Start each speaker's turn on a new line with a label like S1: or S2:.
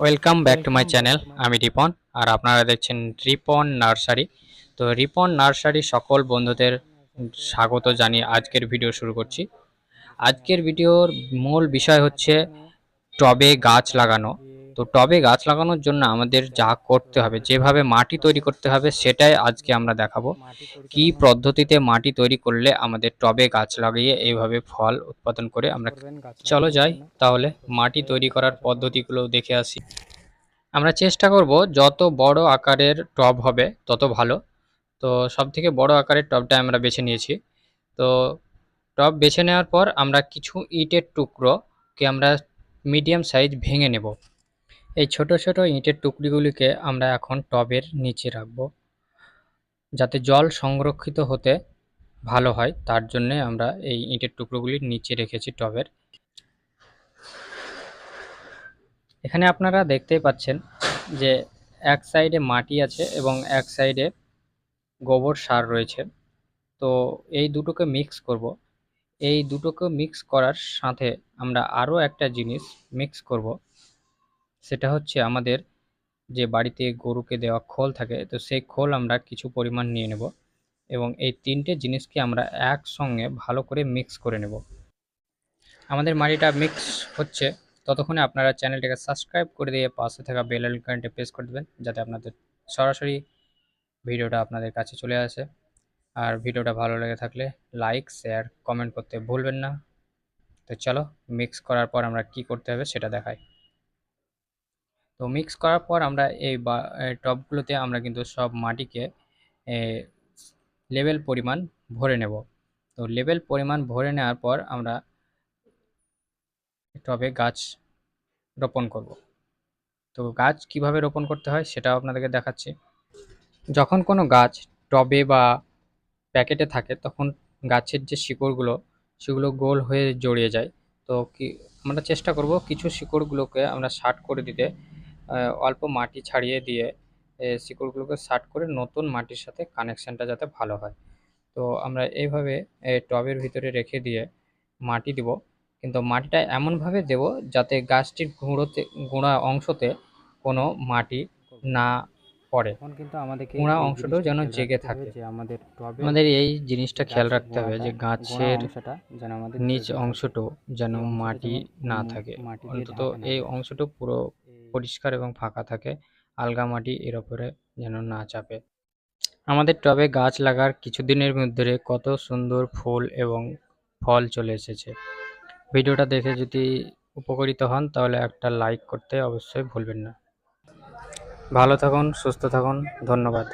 S1: Welcome back to my channel আমি রিপন আর আপনারা দেখছেন রিপন নার্সারি। তো রিপন নার্সারি সকল বন্ধুদের স্বাগত জানিয়ে আজকের ভিডিও শুরু করছি। আজকের ভিডিওর মূল বিষয় হচ্ছে টবে গাছ লাগানো। তো টবে গাছ লাগানোর জন্য আমাদের যা করতে হবে যেভাবে মাটি তৈরি করতে হবে সেটাই আজকে আমরা দেখাবো। কি পদ্ধতিতে মাটি তৈরি করলে আমাদের টবে গাছ লাগিয়ে এইভাবে ফল উৎপাদন করে আমরা চলো যাই তাহলে মাটি তৈরি করার পদ্ধতিগুলো দেখে আসি। আমরা চেষ্টা করব যত বড় আকারের টব হবে তত ভালো। তো সব থেকে বড় আকারের টবটা আমরা বেছে নিয়েছি। তো টব বেছে নেওয়ার পর আমরা কিছু ইটের টুকরোকে আমরা মিডিয়াম সাইজ ভেঙে নেব। এই ছোট ছোট ইঁটের টুকরিগুলিকে আমরা এখন টবের নিচে রাখব যাতে জল সংরক্ষিত হতে ভালো হয়। তার জন্যে আমরা এই ইঁটের টুকরোগুলি নিচে রেখেছি টবের। এখানে আপনারা দেখতেই পাচ্ছেন যে এক সাইডে মাটি আছে এবং এক সাইডে গোবর সার রয়েছে। তো এই দুটোকে মিক্স করব। এই দুটোকে মিক্স করার সাথে আমরা আরও একটা জিনিস মিক্স করব। সেটা হচ্ছে আমাদের যে বাড়িতে গরুকে দেওয়া খোল থাকে, তো সেই খোল আমরা কিছু পরিমাণ নিয়ে নেব এবং এই তিনটে জিনিসকে আমরা একসঙ্গে ভালো করে মিক্স করে নেব। আমাদের মাটিটা মিক্স হচ্ছে, ততক্ষণে আপনারা চ্যানেলটাকে সাবস্ক্রাইব করে দিয়ে পাশে থাকা বেল আইকনটা প্রেস করে দেবেন, যাতে আপনাদের সরাসরি ভিডিওটা আপনাদের কাছে চলে আসে। আর ভিডিওটা ভালো লেগে থাকলে লাইক শেয়ার কমেন্ট করতে ভুলবেন না। তো চলো মিক্স করার পর আমরা কি করতে হবে সেটা দেখাই। তো মিক্স করার পর আমরা এই টবগুলোতে আমরা কিন্তু সব মাটিকে লেভেল পরিমাণ ভরে নেব। তো লেভেল পরিমাণ ভরে নেওয়ার পর আমরা টবে গাছ রোপণ করব। তো গাছ কীভাবে রোপণ করতে হয় সেটাও আপনাদেরকে দেখাচ্ছি। যখন কোনো গাছ টবে বা প্যাকেটে থাকে, তখন গাছের যে শিকড়গুলো, সেগুলো গোল হয়ে জড়িয়ে যায়। তো কি, আমরা চেষ্টা করব কিছু শিকড়গুলোকে আমরা শার্ট করে দিতে। অল্প মাটি ছাড়িয়ে দিয়ে শিকড়গুলোকে শার্ট করে নতুন মাটির সাথে কানেকশানটা যাতে ভালো হয়। তো আমরা এইভাবে টবের ভিতরে রেখে দিয়ে মাটি দিব। কিন্তু মাটিটা এমনভাবে দেব যাতে গাছটির গুঁড়োতে গুঁড়া অংশতে কোনো মাটি না পড়ে।
S2: কিন্তু আমাদের
S1: গুঁড়া অংশটাও যেন জেগে থাকে।
S2: আমাদের টবে
S1: আমাদের এই জিনিসটা খেয়াল রাখতে হবে যে গাছের
S2: যেন আমাদের
S1: নিচ অংশটাও যেন মাটি না থাকে। অন্তত এই অংশটা পুরো পরিষ্কার এবং ফাঁকা থাকে, আলগা মাটি এর ওপরে যেন না চাপে। আমাদের টবে গাছ লাগার কিছুদিনের মধ্যে কত সুন্দর ফুল এবং ফল চলে এসেছে। ভিডিওটা দেখে যদি উপকৃত হন, তাহলে একটা লাইক করতে অবশ্যই ভুলবেন না। ভালো থাকুন, সুস্থ থাকুন, ধন্যবাদ।